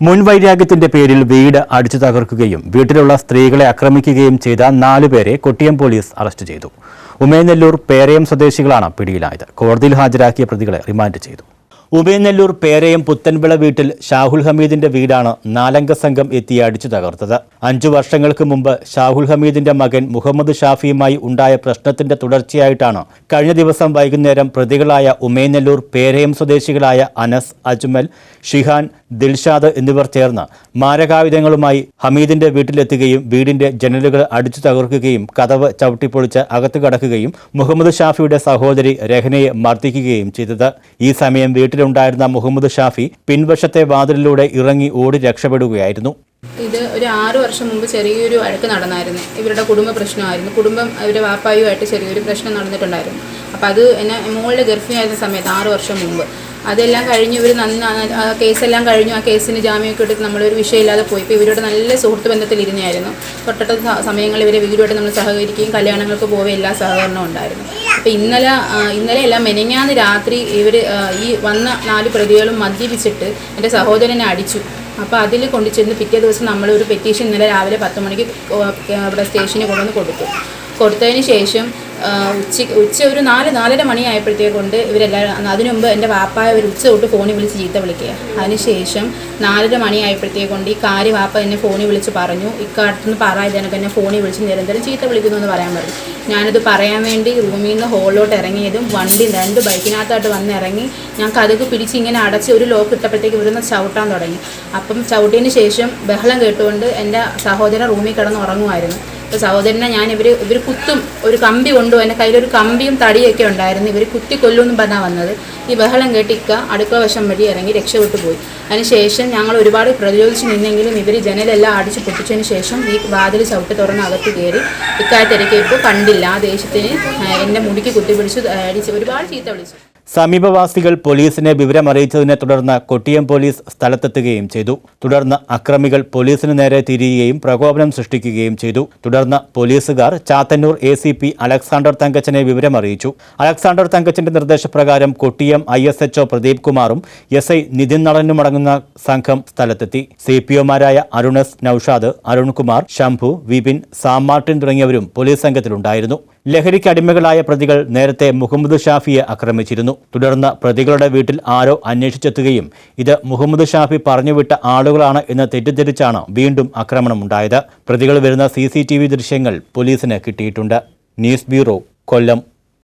മുൻവൈരാഗ്യത്തിന്റെ പേരിൽ വീട് അടിച്ചു തകർക്കുകയും വീട്ടിലുള്ള സ്ത്രീകളെ ആക്രമിക്കുകയും ചെയ്ത നാലുപേരെ കൊട്ടിയം പോലീസ് അറസ്റ്റ് ചെയ്തു. ഉമയനെല്ലൂർ പേരയം സ്വദേശികളാണ് പിടിയിലായത്. കോടതിയിൽ ഹാജരാക്കിയ പ്രതികളെ റിമാൻഡ് ചെയ്തു. ഉമയനെല്ലൂർ പേരയം പുത്തൻവിള വീട്ടിൽ ഷാഹുൽ ഹമീദിന്റെ വീടാണ് നാലംഗ സംഘം എത്തി അടിച്ചു തകർത്തത്. അഞ്ചു വർഷങ്ങൾക്ക് മുമ്പ് ഷാഹുൽ ഹമീദിന്റെ മകൻ മുഹമ്മദ് ഷാഫിയുമായി ഉണ്ടായ പ്രശ്നത്തിന്റെ തുടർച്ചയായിട്ടാണ് കഴിഞ്ഞ ദിവസം വൈകുന്നേരം പ്രതികളായ ഉമയനെല്ലൂർ പേരയം സ്വദേശികളായ അനസ് അജ്മൽ ഷിഹാൻ ദിൽഷാദ് എന്നിവർ ചേർന്ന് മാരകായുധങ്ങളുമായി ഹമീദിന്റെ വീട്ടിലെത്തുകയും വീടിന്റെ ജനലുകൾ അടിച്ചു തകർക്കുകയും കതവ് ചവിട്ടിപ്പൊളിച്ച് അകത്തു കടക്കുകയും മുഹമ്മദ് ഷാഫിയുടെ സഹോദരി രഹനയെ മർദ്ദിക്കുകയും ചെയ്തത്. ഈ സമയം വീട്ടിലുണ്ടായിരുന്ന മുഹമ്മദ് ഷാഫി പിൻവശത്തെ വാതിലിലൂടെ ഇറങ്ങി ഓടി രക്ഷപ്പെടുകയായിരുന്നു. ഇത് ഒരു ആറ് വർഷം മുമ്പ് ചെറിയൊരു വഴക്ക് നടന്നായിരുന്നു. ഇവരുടെ കുടുംബ പ്രശ്നമായിരുന്നു. കുടുംബം അവരുടെ വാപ്പായുമായിട്ട് ചെറിയൊരു പ്രശ്നം നടന്നിട്ടുണ്ടായിരുന്നു. അപ്പം അത് എന്നെ മോളുടെ ഗർഭിണിയായിരുന്ന സമയത്ത് ആറ് വർഷം മുമ്പ്. അതെല്ലാം കഴിഞ്ഞ് ഇവർ നന്ന ആ കേസെല്ലാം കഴിഞ്ഞു ആ കേസിന് ജാമ്യമൊക്കെ എടുത്ത് നമ്മളൊരു വിഷയമില്ലാതെ പോയി. ഇപ്പോൾ ഇവരോട് നല്ല സുഹൃത്ത് ബന്ധത്തിലിരുന്നായിരുന്നു തൊട്ടടുത്ത സമയങ്ങളിൽ ഇവരെ വീടുമായിട്ട് നമ്മൾ സഹകരിക്കുകയും കല്യാണങ്ങൾക്ക് പോവുകയും എല്ലാ സഹകരണവും ഉണ്ടായിരുന്നു. അപ്പോൾ ഇന്നലെ ഇന്നലെ എല്ലാം മെനങ്ങാന്ന് രാത്രി ഇവർ ഈ വന്ന നാല് പ്രതികളും മദ്യപിച്ചിട്ട് എന്റെ സഹോദരനെ അടിച്ചു. അപ്പോൾ അതിൽ കൊണ്ടു ചെന്ന് പിറ്റേ ദിവസം നമ്മൾ ഒരു പെറ്റീഷൻ ഇന്നലെ രാവിലെ പത്ത് മണിക്ക് ഇവിടെ സ്റ്റേഷനിൽ കൊണ്ടുവന്ന് കൊടുത്തു. കൊടുത്തതിന് ശേഷം ഉച്ച ഉച്ച ഒരു നാല് നാലര മണിയായപ്പോഴത്തേക്ക് കൊണ്ട് ഇവരെല്ലാവരും അതിനു മുമ്പ് എന്റെ വാപ്പായ ഒരു ഉച്ച തൊട്ട് ഫോണിൽ വിളിച്ച് ചീത്ത വിളിക്കുക. അതിനുശേഷം നാലര മണിയായപ്പോഴത്തേക്ക് കൊണ്ട് ഈ കാര്യം വാപ്പ എന്നെ ഫോണിൽ വിളിച്ച് പറഞ്ഞു ഇക്കാലത്തുനിന്ന് പറയാതെ എനിക്ക് എന്നെ ഫോണിൽ വിളിച്ച് നിരന്തരം ചീത്ത വിളിക്കുന്നു എന്ന് പറയാൻ പറഞ്ഞു. ഞാനത് പറയാൻ വേണ്ടി റൂമിൽ നിന്ന് ഹോളിലോട്ട് ഇറങ്ങിയതും വണ്ടി രണ്ട് ബൈക്കിനകത്തായിട്ട് വന്ന് ഇറങ്ങി ഞാൻ കഥക്ക് പിടിച്ച് ഇങ്ങനെ അടച്ച് ഒരു ലോക്ക് ഇട്ടപ്പോഴത്തേക്ക് ഇവിടുന്ന് ചവിട്ടാൻ തുടങ്ങി. അപ്പം ചവിട്ടിയതിന് ശേഷം ബഹളം കേട്ടുകൊണ്ട് എന്റെ സഹോദരൻ റൂമിൽ കിടന്ന് ഉറങ്ങുമായിരുന്നു. അപ്പോൾ സഹോദരനെ ഞാൻ ഇവർ ഇവർ കുത്തും ഒരു കമ്പി കൊണ്ടു എന്റെ കയ്യിലൊരു കമ്പിയും തടിയൊക്കെ ഉണ്ടായിരുന്നു. ഇവർ കുത്തി കൊല്ലുമെന്നും പറഞ്ഞാൽ വന്നത്. ഈ ബഹളം കേട്ട് ഇക്ക അടുക്കള വശം വഴി ഇറങ്ങി രക്ഷപ്പെട്ടു പോയി. അതിനുശേഷം ഞങ്ങൾ ഒരുപാട് പ്രതിരോധിച്ച് നിന്നെങ്കിലും ഇവർ ജനലെല്ലാം അടിച്ച് പൊട്ടിച്ചതിന് ശേഷം ഈ വാതിൽ ചവിട്ടി തുറന്ന് അകത്ത് കയറി ഇക്കാര്യത്തിരക്കിയപ്പോൾ കണ്ടില്ല. ആ ദേശത്തിന് എന്റെ മുടിക്ക് കുത്തിപ്പിടിച്ച് അടിച്ച് ഒരുപാട് ചീത്ത വിളിച്ചു. സമീപവാസികൾ പോലീസിനെ വിവരമറിയിച്ചതിനെ തുടർന്ന് കൊട്ടിയം പോലീസ് സ്ഥലത്തെത്തുകയും ചെയ്തു. തുടർന്ന് അക്രമികൾ പോലീസിന് നേരെ തിരിയുകയും പ്രകോപനം സൃഷ്ടിക്കുകയും ചെയ്തു. തുടർന്ന് പോലീസുകാർ Chathannoor A C P Alexander തങ്കച്ചനെ വിവരമറിയിച്ചു. അലക്സാണ്ടർ തങ്കച്ചന്റെ നിർദ്ദേശപ്രകാരം Kottiyam I S HO Pradeep കുമാറും എസ് ഐ നിതിൻ നടനുമടങ്ങുന്ന സംഘം സ്ഥലത്തെത്തി. സി പി ഒമാരായ അരുണസ് നൌഷാദ് അരുൺകുമാർ ശംഭു വിപിൻ സാം മാർട്ടിൻ തുടങ്ങിയവരും പോലീസ് സംഘത്തിലുണ്ടായിരുന്നു. ലഹരിക്ക് അടിമകളായ പ്രതികൾ നേരത്തെ മുഹമ്മദ് ഷാഫിയെ ആക്രമിച്ചിരുന്നു. തുടർന്ന് പ്രതികളുടെ വീട്ടിൽ ആരോ അന്വേഷിച്ചെത്തുകയും ഇത് മുഹമ്മദ് ഷാഫി പറഞ്ഞുവിട്ട ആളുകളാണ് എന്ന് തെറ്റിദ്ധരിച്ചാണ് വീണ്ടും ആക്രമണമുണ്ടായത്. പ്രതികൾ വരുന്ന സി ദൃശ്യങ്ങൾ പോലീസിന് കിട്ടിയിട്ടുണ്ട്. News bureau Kollam.